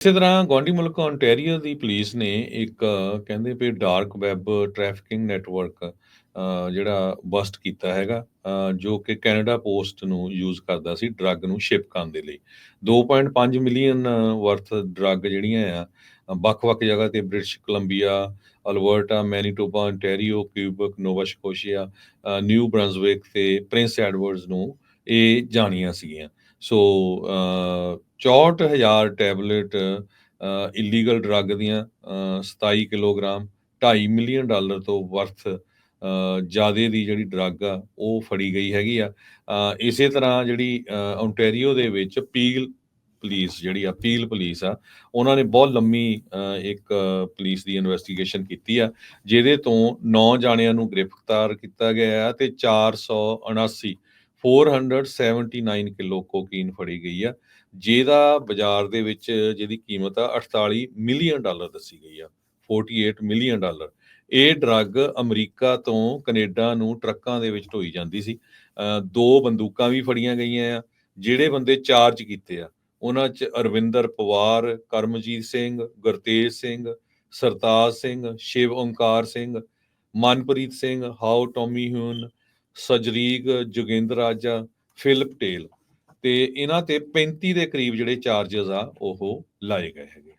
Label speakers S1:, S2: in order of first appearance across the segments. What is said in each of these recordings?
S1: ਇਸੇ ਤਰ੍ਹਾਂ ਗੁਆਂਢੀ ਮੁਲਕ ਓਨਟਾਰੀਓ ਦੀ ਪੁਲਿਸ ਨੇ ਇੱਕ, ਕਹਿੰਦੇ ਵੀ ਡਾਰਕ ਵੈਬ ਟ੍ਰੈਫਿਕਿੰਗ ਨੈਟਵਰਕ ਜਿਹੜਾ ਬਸਟ ਕੀਤਾ ਹੈਗਾ ਜੋ ਕਿ ਕੈਨੇਡਾ ਪੋਸਟ ਨੂੰ ਯੂਜ਼ ਕਰਦਾ ਸੀ ਡਰੱਗ ਨੂੰ ਸ਼ਿਪ ਕਰਨ ਦੇ ਲਈ। 2.5 ਮਿਲੀਅਨ ਵਰਥ ਡਰੱਗ ਜਿਹੜੀਆਂ ਆ, ਵੱਖ-ਵੱਖ ਜਗ੍ਹਾ ਤੇ British Columbia, Alberta, Manitoba ontario Quebec, Nova Scotia New Brunswick ਤੇ ਪ੍ਰਿੰਸ ਐਡਵਰਡਸ ਨੂੰ ਇਹ ਜਾਣੀਆਂ ਸੀਗੀਆਂ। ਸੋ ਅ, 64000 ਟੈਬਲੇਟ ਇਲੀਗਲ ਡਰੱਗ ਦੀਆਂ ਅ, 27 ਕਿਲੋਗ੍ਰਾਮ 2.5 ਮਿਲੀਅਨ ਡਾਲਰ ਤੋਂ ਵਰਥ ਜਿਆਦੇ ਦੀ ਜਿਹੜੀ ਡਰੱਗ ਆ ਉਹ ਫੜੀ ਗਈ ਹੈਗੀ ਆ। ਇਸੇ ਤਰ੍ਹਾਂ ਜਿਹੜੀ ਓਨਟਾਰੀਓ ਦੇ ਵਿੱਚ ਪੀਲ ਪੁਲਿਸ ਜਿਹੜੀ ਆ ਪੀਲ ਪੁਲਿਸ ਆ ਉਹਨਾਂ ਨੇ ਬਹੁਤ ਲੰਮੀ ਇੱਕ ਪੁਲਿਸ ਦੀ ਇਨਵੈਸਟੀਗੇਸ਼ਨ ਕੀਤੀ ਆ ਜਿਹਦੇ ਤੋਂ 9 ਜਾਣਿਆਂ ਨੂੰ ਗ੍ਰਿਫਤਾਰ ਕੀਤਾ ਗਿਆ ਆ ਤੇ 479 479 ਕਿਲੋ ਕੋਕੀਨ ਫੜੀ ਗਈ ਆ, ਜਿਹਦਾ ਬਾਜ਼ਾਰ ਦੇ ਵਿੱਚ ਜਿਹਦੀ ਕੀਮਤ ਆ 48 ਮਿਲੀਅਨ ਡਾਲਰ ਦੱਸੀ ਗਈ ਆ 48 ਮਿਲੀਅਨ ਡਾਲਰ। ਇਹ ਡਰੱਗ ਅਮਰੀਕਾ ਤੋਂ ਕੈਨੇਡਾ ਨੂੰ ਟਰੱਕਾਂ ਦੇ ਵਿੱਚ ਢੋਈ ਜਾਂਦੀ ਸੀ। ਦੋ ਬੰਦੂਕਾਂ ਵੀ ਫੜੀਆਂ ਗਈਆਂ ਆ, ਜਿਹੜੇ ਬੰਦੇ ਚਾਰਜ ਕੀਤੇ ਆ, ਉਹਨਾਂ 'ਚ ਅਰਵਿੰਦਰ ਪਵਾਰ, ਕਰਮਜੀਤ ਸਿੰਘ, ਗੁਰਤੇਜ ਸਿੰਘ, ਸਰਤਾਜ ਸਿੰਘ, ਸ਼ਿਵ ਓਂਕਾਰ ਸਿੰਘ, ਮਨਪ੍ਰੀਤ ਸਿੰਘ ਹਾਓ ਟੋਮੀ ਹਿਊਨ ਸਜਰੀਕ ਜੋਗਿੰਦਰ ਰਾਜਾ ਫਿਲ ਪਟੇਲ ਤੇ ਇਹਨਾਂ ਤੇ 35 ਦੇ ਕਰੀਬ ਜਿਹੜੇ ਚਾਰजेस ਆ, ਉਹ ਲਾਏ ਗਏ ਹੈਗੇ।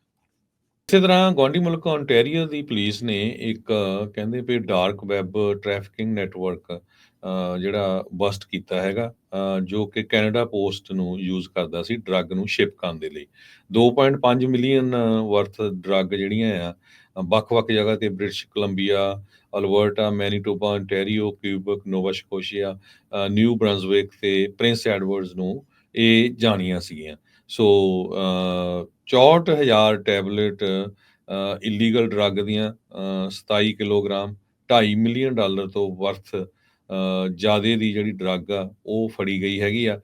S1: ਇਸੇ ਤਰ੍ਹਾਂ ਗੁਆਂਢੀ ਮੁਲਕ ਓਨਟਾਰੀਓ ਦੀ ਪੁਲਿਸ ਨੇ ਇੱਕ, ਕਹਿੰਦੇ ਵੀ ਡਾਰਕ ਵੈਬ ਟ੍ਰੈਫਿਕਿੰਗ ਨੈਟਵਰਕ ਜਿਹੜਾ ਬਸਟ ਕੀਤਾ ਹੈਗਾ ਜੋ ਕਿ ਕੈਨੇਡਾ ਪੋਸਟ ਨੂੰ ਯੂਜ਼ ਕਰਦਾ ਸੀ ਡਰੱਗ ਨੂੰ ਸ਼ਿਪ ਕਰਨ ਦੇ ਲਈ। 2.5 ਮਿਲੀਅਨ ਵਰਥ ਡਰੱਗ ਜਿਹੜੀਆਂ ਆ ਵੱਖ-ਵੱਖ ਜਗ੍ਹਾ ਤੇ British Columbia, Alberta, Manitoba ontario Quebec, Nova Scotia New Brunswick ਤੇ ਪ੍ਰਿੰਸ ਐਡਵਰਡਸ ਨੂੰ ਇਹ ਜਾਣੀਆਂ ਸੀਗੀਆਂ। ਸੋ ਅ, 64000 ਟੈਬਲੇਟ ਇਲੀਗਲ ਡਰੱਗ ਦੀਆਂ ਅ, 27 ਕਿਲੋਗ੍ਰਾਮ 2.5 ਮਿਲੀਅਨ ਡਾਲਰ ਤੋਂ ਵਰਥ ਜਿਆਦੇ ਦੀ ਜਿਹੜੀ ਡਰੱਗ ਆ ਉਹ ਫੜੀ ਗਈ ਹੈਗੀ ਆ।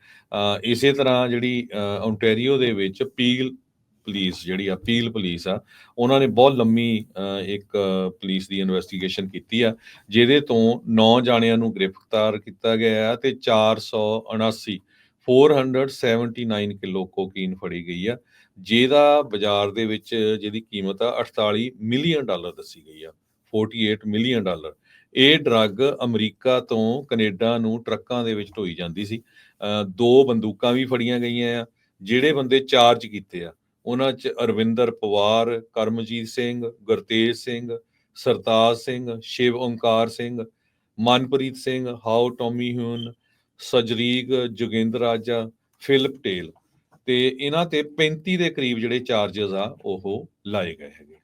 S1: ਇਸੇ ਤਰ੍ਹਾਂ ਜਿਹੜੀ ਓਨਟਾਰੀਓ ਦੇ ਵਿੱਚ ਪੀਲ ਪੁਲਿਸ ਜਿਹੜੀ ਆ ਪੀਲ ਪੁਲਿਸ ਆ ਉਹਨਾਂ ਨੇ ਬਹੁਤ ਲੰਮੀ ਇੱਕ ਪੁਲਿਸ ਦੀ ਇਨਵੈਸਟੀਗੇਸ਼ਨ ਕੀਤੀ ਆ ਜਿਹਦੇ ਤੋਂ 9 ਜਾਣਿਆਂ ਨੂੰ ਗ੍ਰਿਫਤਾਰ ਕੀਤਾ ਗਿਆ ਆ ਤੇ 479 479 ਕਿਲੋ ਕੋਕੀਨ ਫੜੀ ਗਈ ਆ, ਜਿਹਦਾ ਬਾਜ਼ਾਰ ਦੇ ਵਿੱਚ ਜਿਹਦੀ ਕੀਮਤ ਆ 48 ਮਿਲੀਅਨ ਡਾਲਰ ਦੱਸੀ ਗਈ ਆ 48 ਮਿਲੀਅਨ ਡਾਲਰ। ਇਹ ਡਰੱਗ ਅਮਰੀਕਾ ਤੋਂ ਕੈਨੇਡਾ ਨੂੰ ਟਰੱਕਾਂ ਦੇ ਵਿੱਚ ਢੋਈ ਜਾਂਦੀ ਸੀ। ਦੋ ਬੰਦੂਕਾਂ ਵੀ ਫੜੀਆਂ ਗਈਆਂ ਆ, ਜਿਹੜੇ ਬੰਦੇ ਚਾਰਜ ਕੀਤੇ ਆ। ਉਹਨਾਂ 'ਚ ਅਰਵਿੰਦਰ ਪਵਾਰ, ਕਰਮਜੀਤ ਸਿੰਘ, ਗੁਰਤੇਜ ਸਿੰਘ, ਸਰਤਾਜ ਸਿੰਘ, ਸ਼ਿਵ ਓਂਕਾਰ ਸਿੰਘ, ਮਨਪ੍ਰੀਤ ਸਿੰਘ ਹਾਓ ਟੋਮੀ ਹਿਊਨ ਸਜਰੀਕ ਜੋਗਿੰਦਰ ਰਾਜਾ ਫਿਲ ਪਟੇਲ ਤੇ ਇਹਨਾਂ ਤੇ 35 ਦੇ ਕਰੀਬ ਜਿਹੜੇ ਚਾਰजेस ਆ, ਉਹ ਲਾਏ ਗਏ ਹੈਗੇ।